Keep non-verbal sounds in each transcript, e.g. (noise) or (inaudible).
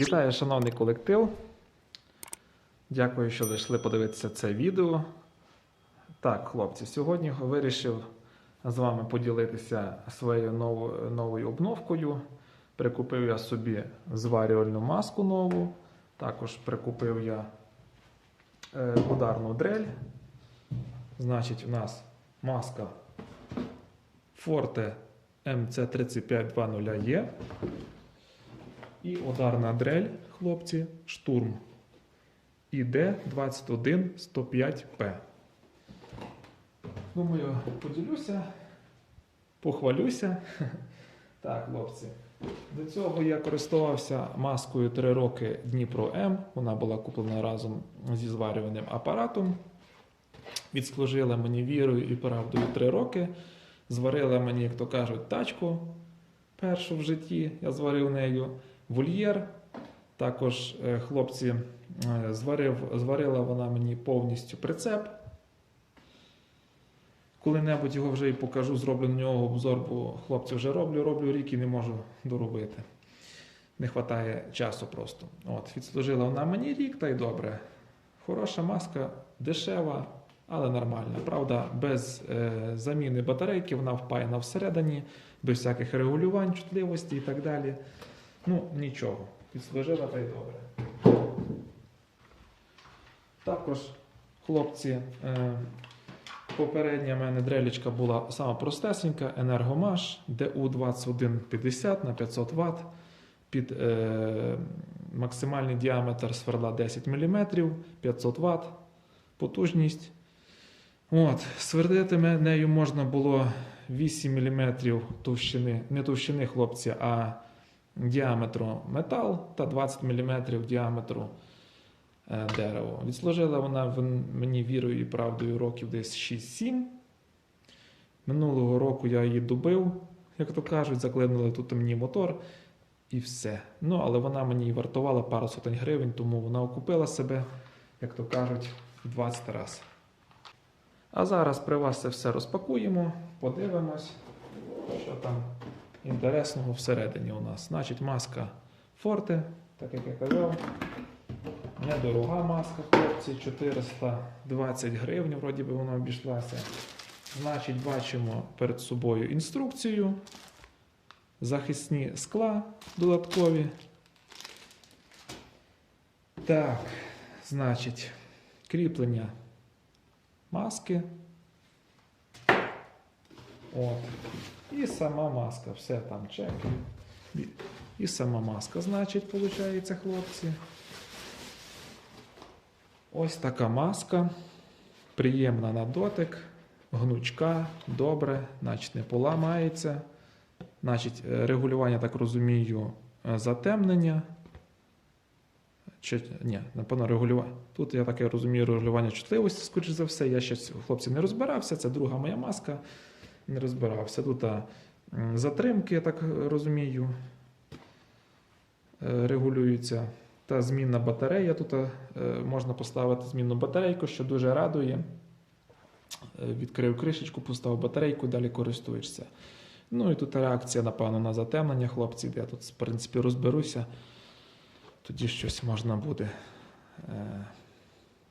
Вітаю, шановний колектив. Дякую, що зайшли подивитися це відео. Так, хлопці, сьогодні вирішив з вами поділитися своєю новою, обновкою. Прикупив я собі зварювальну маску нову. Також прикупив я е, ударну дрель. Значить, у нас маска Forte MC3520E. І ударна дрель, хлопці, штурм. ІД 21105П. Думаю, поділюся, похвалюся. (laughs) Так, хлопці. До цього я користувався маскою 3 роки Дніпро М. Вона була куплена разом зі зварюваним апаратом. Відслужила мені вірою і правдою 3 роки. Зварила мені, як то кажуть, тачку першу в житті. Я зварив нею вольєр. Також е, хлопці е, зварив, зварила вона мені повністю прицеп. Коли-небудь його вже і покажу, зроблю на нього обзор, бо хлопці вже роблю, роблю рік і не можу доробити. Не вистачає часу просто. От, відслужила вона мені рік, та й добре. Хороша маска, дешева, але нормальна. Правда, без е, заміни батарейки вона впаяна всередині, без всяких регулювань, чутливості і так далі. Ну, нічого. Відслужила та й добре. Також, хлопці, е, попередня в мене дрелічка була сама простесенька, енергомаш DU2150 на 500 Вт. Під е, максимальний діаметр сверла 10 мм, 500 Вт, потужність. От, свердити нею можна було 8 мм товщини, не товщини хлопці, а діаметру метал та 20 мм діаметру е, дерево. Відслужила вона в- мені вірою і правдою років десь 6-7. Минулого року я її добив, як то кажуть, заклинули тут мені мотор і все. Ну, але вона мені вартувала пару сотень гривень, тому вона окупила себе, як то кажуть, 20 разів. А зараз при вас це все розпакуємо, подивимось, що там інтересного всередині у нас. Значить, маска Forte, так як я казав. Недорога маска, хлопці, 420 гривень, вроді би вона обійшлася. Значить, бачимо перед собою інструкцію, захисні скла додаткові. Так, значить, кріплення маски. От. І сама маска, все там чек. І, сама маска, значить, виходить, хлопці. Ось така маска. Приємна на дотик, гнучка, добре, значить не поламається. Значить, е, регулювання, так розумію, е, затемнення. Чи, ні, напевно, регулювання. Тут я так розумію, регулювання чутливості, скоріш за все. Я ще хлопці не розбирався. Це друга моя маска. Не розбирався. Тут затримки, я так розумію, е, регулюються. Та змінна батарея. Тут е, можна поставити змінну батарейку, що дуже радує. Е, Відкрив кришечку, поставив батарейку, далі користуєшся. Ну і тут реакція, напевно, на затемнення, хлопці. Я тут, в принципі, розберуся. Тоді щось можна буде е,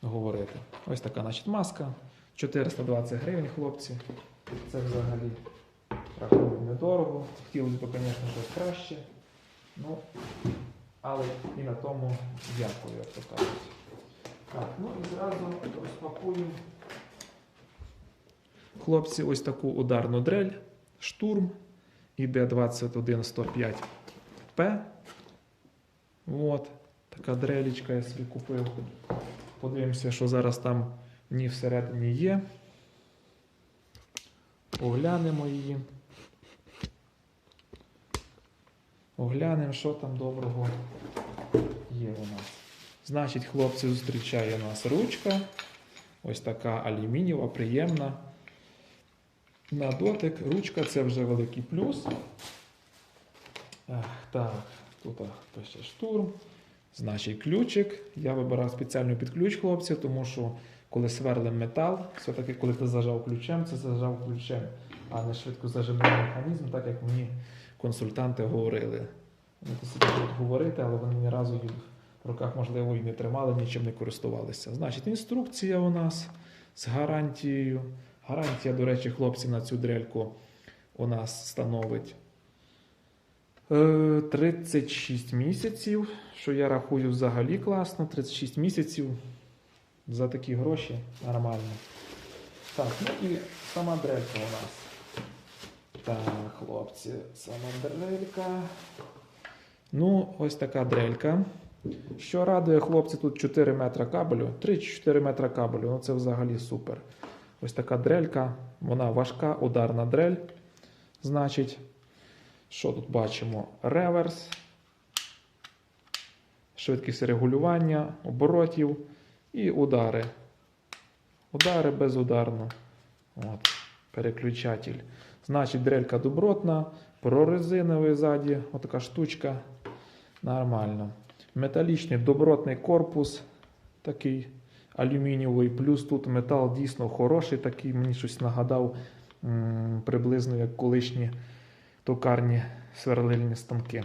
говорити. Ось така, значить, маска. 420 гривень, хлопці. Це взагалі рахую недорого. Хотілося б, звісно, щось краще. Ну, але і на тому дякую, як то кажуть. Так, ну і зразу розпакуємо. Хлопці, ось таку ударну дрель. Штурм. Іде 21105П. От. Така дрелічка я собі купив. Подивимося, що зараз там в ній всередині є. Оглянемо її. Оглянемо, що там доброго є у нас. Значить, хлопці, зустрічає нас ручка. Ось така алюмінієва, приємна. На дотик, ручка це вже великий плюс. Так, тут пише штурм. Значить, ключик. Я вибирав спеціально під ключ, хлопці, тому що коли сверлим метал, все-таки, коли ти зажав ключем, це зажав ключем, а не швидко зажимний механізм, так як мені консультанти говорили. Вони собі будуть говорити, але вони ні разу їх в руках, можливо, і не тримали, нічим не користувалися. Значить, інструкція у нас з гарантією. Гарантія, до речі, хлопці на цю дрельку у нас становить е, 36 місяців, що я рахую взагалі класно. 36 місяців за такі гроші нормально. Так, ну і сама дрелька у нас. Так, хлопці, сама дрелька. Ну, ось така дрелька. Що радує хлопці, тут 4 метра кабелю, 3-4 метра кабелю. Ну це взагалі супер. Ось така дрелька, вона важка, ударна дрель. Значить, що тут бачимо? Реверс, швидкість регулювання, оборотів і удари. Удари безударно. От, переключатель. Значить, дрелька добротна, прорезиновий ззаді, отака штучка. Нормально. Металічний добротний корпус, такий алюмінієвий, плюс тут метал дійсно хороший, такий мені щось нагадав приблизно як колишні токарні сверлильні станки.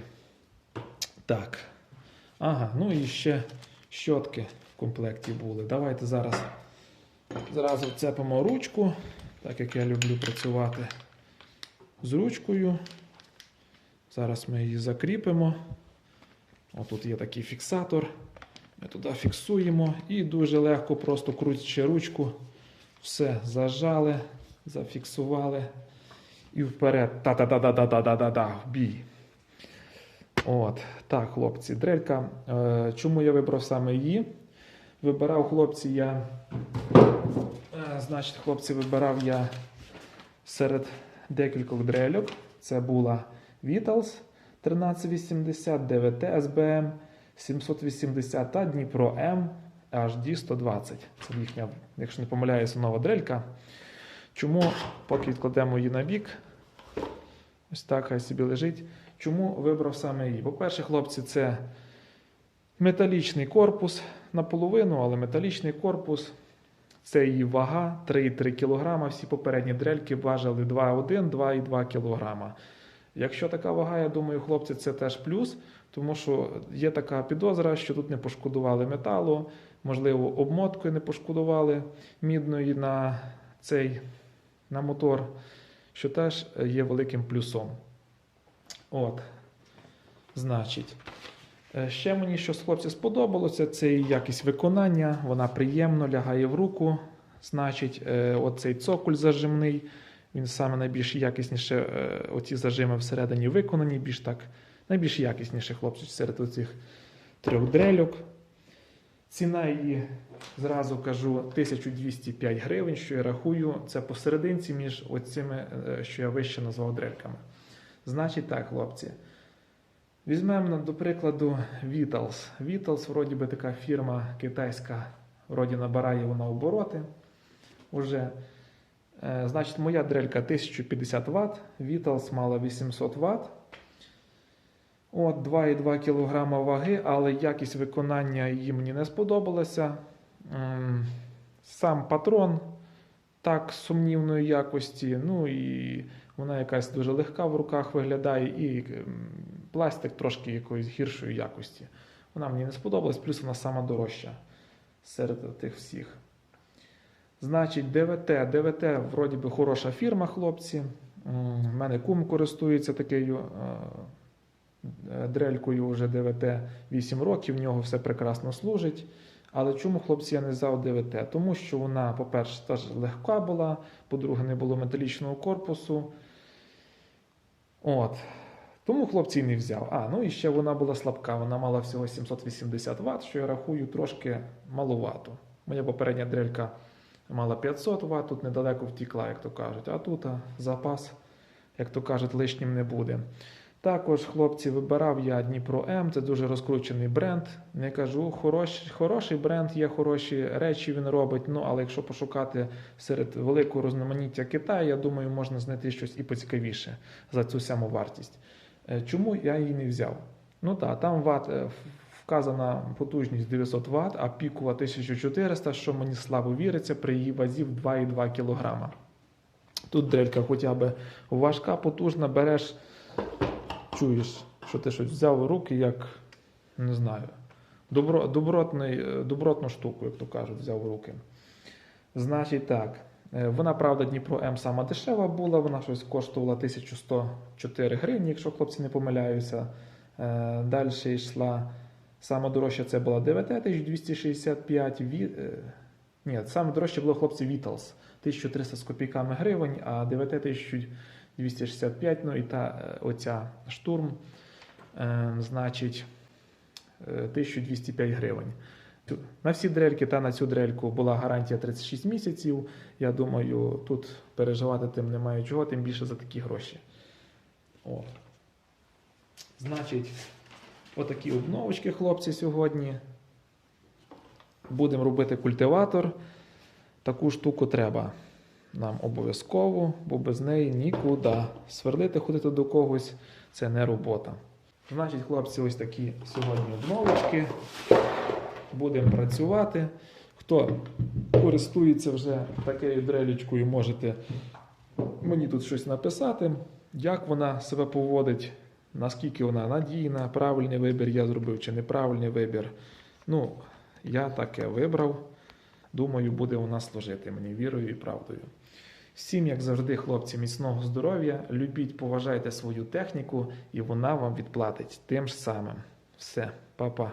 Так. Ага, ну і ще щотки в комплекті були. Давайте зараз зразу вцепимо ручку, так як я люблю працювати з ручкою. Зараз ми її закріпимо. Отут є такий фіксатор. Ми туди фіксуємо і дуже легко, просто крутячи ручку, все зажали, зафіксували і вперед. Та-та-та-та-та-та-та-та, в бій. От, так, хлопці, дрелька. Е, чому я вибрав саме її? Вибирав хлопці я. Е, значить, хлопці, вибирав я серед декількох дрельок. Це була Vitals 1380, ДВТ СБМ 780 та Дніпро М HD 120. Це їхня, якщо не помиляюся, нова дрелька. Чому, поки відкладемо її на бік, ось так хай собі лежить. Чому вибрав саме її? По-перше, хлопці, це металічний корпус наполовину, але металічний корпус. Це її вага 3,3 кг. Всі попередні дрельки важили 2,1, 2,2 кг. Якщо така вага, я думаю, хлопці, це теж плюс, тому що є така підозра, що тут не пошкодували металу, можливо, обмоткою не пошкодували мідної на цей на мотор, що теж є великим плюсом. От. Значить, ще мені щось хлопці сподобалося, це якість виконання, вона приємно лягає в руку. Значить, е, оцей цокуль зажимний, він саме найбільш якісніше, е, оці зажими всередині виконані, більш так, найбільш якісніше хлопці серед цих трьох дрельок. Ціна її, зразу кажу, 1205 гривень, що я рахую, це посерединці між оцими, е, що я вище назвав дрельками. Значить так, хлопці. Візьмемо, до прикладу, Vitals. Vitals, вроді би така фірма китайська, вроді набирає вона обороти. Уже. Е, Значить, моя дрелька 1050 Вт, Vitals мала 800 Вт. От 2,2 кг ваги, але якість виконання її мені не сподобалася. Сам патрон так сумнівної якості. Ну і вона якась дуже легка в руках виглядає, і м, пластик трошки якоїсь гіршої якості. Вона мені не сподобалась, плюс вона сама дорожча серед тих всіх. Значить, ДВТ. ДВТ вроді би хороша фірма, хлопці. В мене кум користується такою е, дрелькою вже ДВТ 8 років, в нього все прекрасно служить. Але чому хлопці я не взяв ДВТ? Тому що вона, по-перше, теж легка була, по-друге, не було металічного корпусу. От. Тому хлопці не взяв. А, ну і ще вона була слабка, вона мала всього 780 Вт, що я рахую трошки маловато. Моя попередня дрелька мала 500 Вт, тут недалеко втікла, як то кажуть. А тут а, запас, як то кажуть, лишнім не буде. Також, хлопці, вибирав я Дніпро М, це дуже розкручений бренд. Не кажу, хороший, хороший бренд, є хороші речі він робить. Ну, але якщо пошукати серед великого розноманіття Китаю, я думаю, можна знайти щось і поцікавіше за цю саму вартість. Е, Чому я її не взяв? Ну так, там ват, е, вказана потужність 900 Вт, а пікова 1400, що мені слабо віриться, при її вазі в 2,2 кг. Тут дрелька хоча б важка, потужна, береш, чуєш, що ти щось взяв у руки, як не знаю, добро, добротний, е, добротну штуку, як то кажуть, взяв у руки. Значить так. Е, Вона, правда, Дніпро М сама дешева була, вона щось коштувала 1104 гривні, якщо хлопці не помиляються. Далі йшла саме дорожча це була 9265. Е, Ні, саме дорожче було хлопці Вітлз 1300 з копійками гривень, а 9265, ну і та е, оця штурм, е, значить, е, 1205 гривень. На всі дрельки та на цю дрельку була гарантія 36 місяців. Я думаю, тут переживати тим немає чого, тим більше за такі гроші. О. Значить, отакі обновочки, хлопці, сьогодні. Будемо робити культиватор. Таку штуку треба нам обов'язково, бо без неї нікуди. Сверлити, ходити до когось це не робота. Значить, хлопці, ось такі сьогодні обновочки. Будемо працювати. Хто користується вже такою дрелічкою, можете мені тут щось написати, як вона себе поводить, наскільки вона надійна, правильний вибір я зробив чи неправильний вибір. Ну, я таке вибрав. Думаю, буде вона служити мені вірою і правдою. Всім, як завжди, хлопці, міцного здоров'я. Любіть, поважайте свою техніку, і вона вам відплатить тим ж самим. Все, па-па.